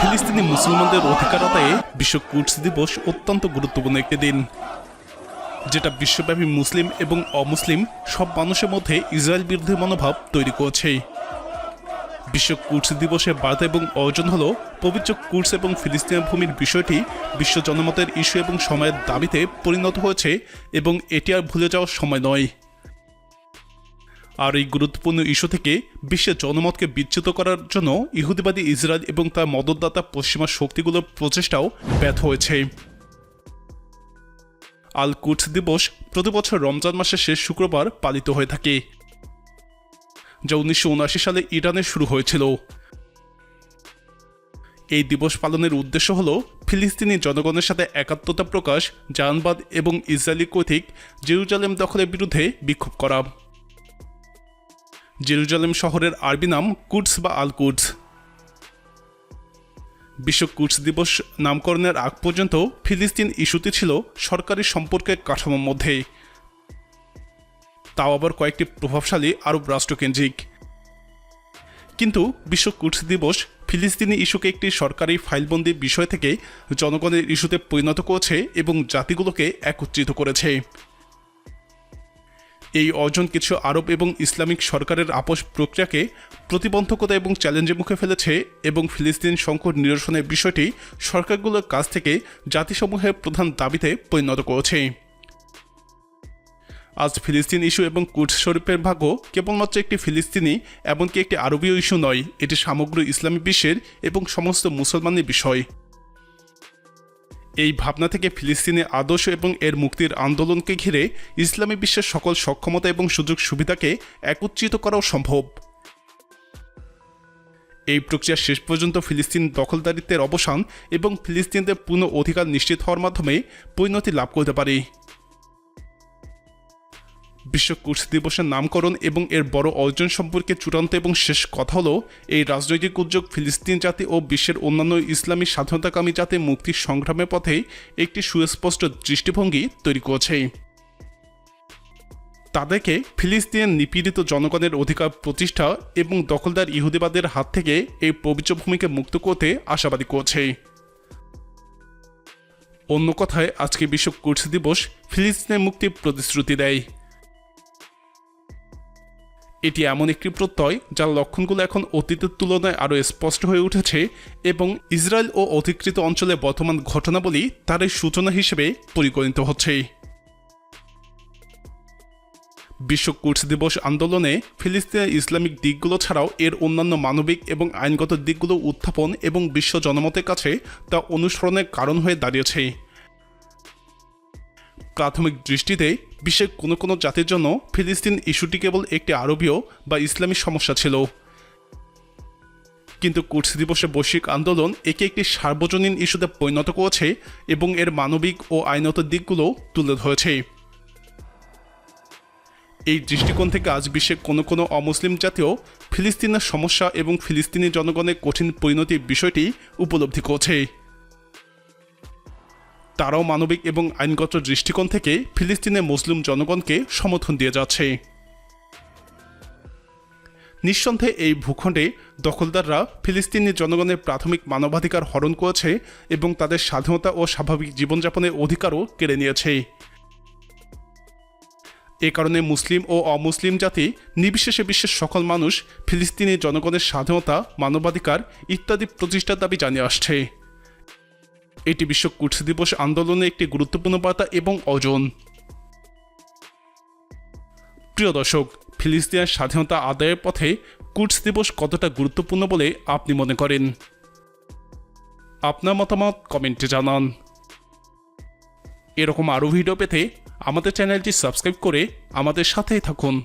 ফিলিস্তিনি মুসলমানদের অধিকার আদায়ে বিশ্ব কুটস দিবস অত্যন্ত গুরুত্বপূর্ণ একটি দিন, যেটা বিশ্বব্যাপী মুসলিম এবং অমুসলিম সব মানুষের মধ্যে ইসরায়েল বিরোধী মনোভাব তৈরি করেছে। বিশ্ব কুটস দিবসের বার্তা এবং অর্জন হল পবিত্র কুটস এবং ফিলিস্তিনের ভূমির বিষয়টি বিশ্ব জনমতের ইস্যু এবং সময়ের দাবিতে পরিণত হয়েছে এবং এটি আর ভুলে যাওয়ার সময় নয়। আর এই গুরুত্বপূর্ণ ইস্যু থেকে বিশ্বের জনমতকে বিচ্যুত করার জন্য ইহুদিবাদী ইসরায়েল এবং তার মদতদাতা পশ্চিমা শক্তিগুলোর প্রচেষ্টাও ব্যর্থ হয়েছে। আল কুটস দিবস প্রতি বছর রমজান মাসের শেষ শুক্রবার পালিত হয়ে থাকে, যা উনিশশো সালে ইরানে শুরু হয়েছিল। এই দিবস পালনের উদ্দেশ্য হল ফিলিস্তিনি জনগণের সাথে একাত্মতা প্রকাশ জাহানবাদ এবং ইসরায়েলি কর্তৃক জেরুজালেম দখলের বিরুদ্ধে বিক্ষোভ করা। জেরুজালেম শহরের আরবি নাম কুডস বা আল কুডস বিশ্ব কুডস দিবস নামকরণের আগ পর্যন্ত ফিলিস্তিন ইস্যুটি ছিল সরকারি সম্পর্কের কাঠামোর মধ্যে। তাও আবার কয়েকটি প্রভাবশালী আরব রাষ্ট্রকেন্দ্রিক কিন্তু বিশ্ব কুডস দিবস ফিলিস্তিনি ইস্যুকে একটি সরকারি ফাইলবন্দি বিষয় থেকে জনগণের ইস্যুতে পরিণত করেছে এবং জাতিগুলোকে একত্রিত করেছে। এই অর্জন কিছু আরব এবং ইসলামিক সরকারের আপোষ প্রক্রিয়াকে প্রতিবন্ধকতা এবং চ্যালেঞ্জের মুখে ফেলেছে এবং ফিলিস্তিন সংকট নিরসনের বিষয়টি সরকারগুলোর কাছ থেকে জাতিসমূহের প্রধান দাবিতে পরিণত করেছে। আজ ফিলিস্তিন ইস্যু এবং কুডস শরীফের ভাগ্য কেবলমাত্র একটি ফিলিস্তিনি, এমনকি একটি আরবীয় ইস্যু নয়, এটি সমগ্র ইসলামী বিশ্বের এবং সমস্ত মুসলমানের বিষয়। এই ভাবনা থেকে ফিলিস্তিনের আদর্শ এবং এর মুক্তির আন্দোলনকে ঘিরে ইসলামী বিশ্বের সকল সক্ষমতা এবং সুযোগ সুবিধাকে একত্রিত করাও সম্ভব। এই প্রক্রিয়া শেষ পর্যন্ত ফিলিস্তিন দখলদারিত্বের অবসান এবং ফিলিস্তিনদের পুনঃ অধিকার নিশ্চিত হওয়ার মাধ্যমে পরিণতি লাভ করতে পারে। বিশ্ব কুর্স দিবসের নামকরণ এবং এর বড় অর্জন সম্পর্কে চূড়ান্ত এবং শেষ কথা হলো, এই রাজনৈতিক উদ্যোগ ফিলিস্তিন জাতি ও বিশ্বের অন্যান্য ইসলামী স্বাধীনতাকামী জাতি মুক্তির সংগ্রামের পথে একটি সুস্পষ্ট দৃষ্টিভঙ্গি তৈরি করেছে। তাদেরকে ফিলিস্তিনের নিপীড়িত জনগণের অধিকার প্রতিষ্ঠা এবং দখলদার ইহুদিবাদের হাত থেকে এই পবিত্র ভূমিকে মুক্ত করতে আশাবাদী করছে। অন্য কথায়, আজকে বিশ্ব কুর্স দিবস ফিলিস্তিনের মুক্তির প্রতিশ্রুতি দেয়। এটি এমন একটি প্রত্যয় যার লক্ষণগুলো এখন অতীতের তুলনায় আরও স্পষ্ট হয়ে উঠেছে এবং ইসরায়েল ও অধিকৃত অঞ্চলে বর্তমান ঘটনাবলী তার সূচনা হিসেবে পরিগণিত হচ্ছে। বিশ্ব কুর্স দিবস আন্দোলনে ফিলিস্তিনের ইসলামিক দিকগুলো ছাড়াও এর অন্যান্য মানবিক এবং আইনগত দিকগুলো উত্থাপন এবং বিশ্ব জনমতের কাছে তা অনুসরণের কারণ হয়ে দাঁড়িয়েছে। প্রাথমিক দৃষ্টিতে বিশ্বের কোনো কোনো জাতির জন্য ফিলিস্তিন ইস্যুটি কেবল একটি আরবীয় বা ইসলামী সমস্যা ছিল। কিন্তু কুর্স দিবসে বৈশ্বিক আন্দোলন একে একটি সার্বজনীন ইস্যুতে পরিণত করেছে এবং এর মানবিক ও আইনত দিকগুলো তুলে ধরেছে। এই দৃষ্টিকোণ থেকে আজ বিশ্বের কোনো কোনো অমুসলিম জাতীয় ফিলিস্তিনের সমস্যা এবং ফিলিস্তিনি জনগণের কঠিন পরিণতির বিষয়টি উপলব্ধি করছে। তারাও মানবিক এবং আইনগত দৃষ্টিকোণ থেকে ফিলিস্তিনের মুসলিম জনগণকে সমর্থন দিয়ে যাচ্ছে। নিঃসন্দেহে এই ভূখণ্ডে দখলদাররা ফিলিস্তিনি জনগণের প্রাথমিক মানবাধিকার হরণ করেছে এবং তাদের স্বাধীনতা ও স্বাভাবিক জীবনযাপনের অধিকারও কেড়ে নিয়েছে। এ কারণে মুসলিম ও অমুসলিম জাতি নির্বিশেষে বিশ্বের সকল মানুষ ফিলিস্তিনি জনগণের স্বাধীনতা, মানবাধিকার ইত্যাদি প্রতিষ্ঠার দাবি জানিয়ে আসছে। এটি বিশ্ব কুটস দিবস আন্দোলনে একটি গুরুত্বপূর্ণ বার্তা এবং অজন। প্রিয় দর্শক, ফিলিস্তিনের স্বাধীনতা আদায়ের পথে কুটস দিবস কতটা গুরুত্বপূর্ণ বলে আপনি মনে করেন? আপনার মতামত কমেন্টে জানান। এরকম আরও ভিডিও পেতে আমাদের চ্যানেলটি সাবস্ক্রাইব করে আমাদের সাথেই থাকুন।